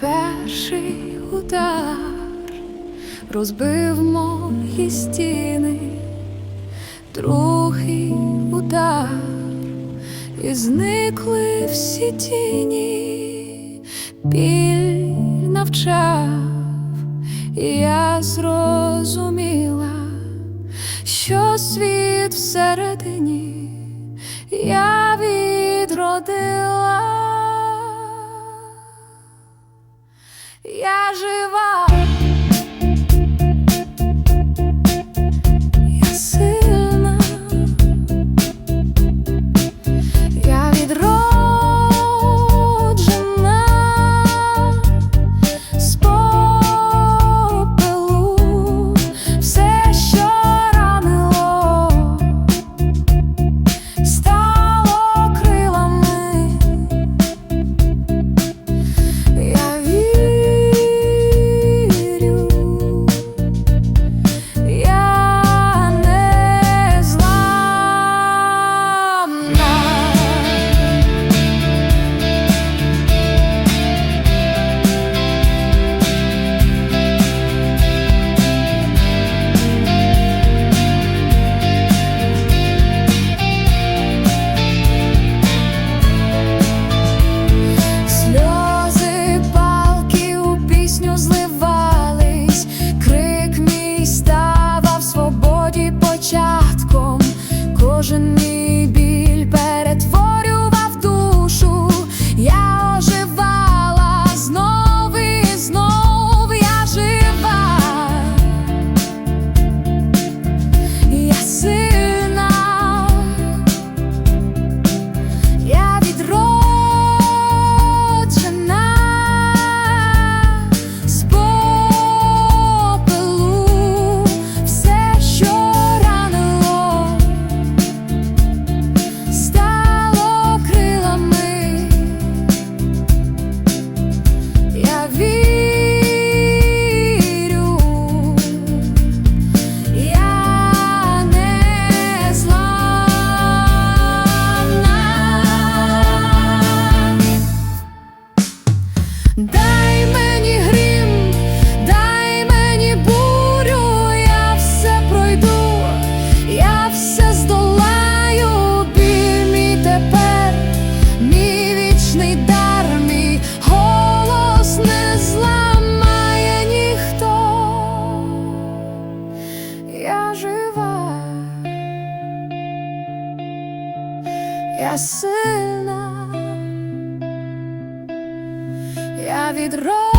перший удар розбив мої стіни, другий удар, і зникли всі тіні, біль навчав, і я зрозуміла, що світ всередині я вірю. я сильна, я відро.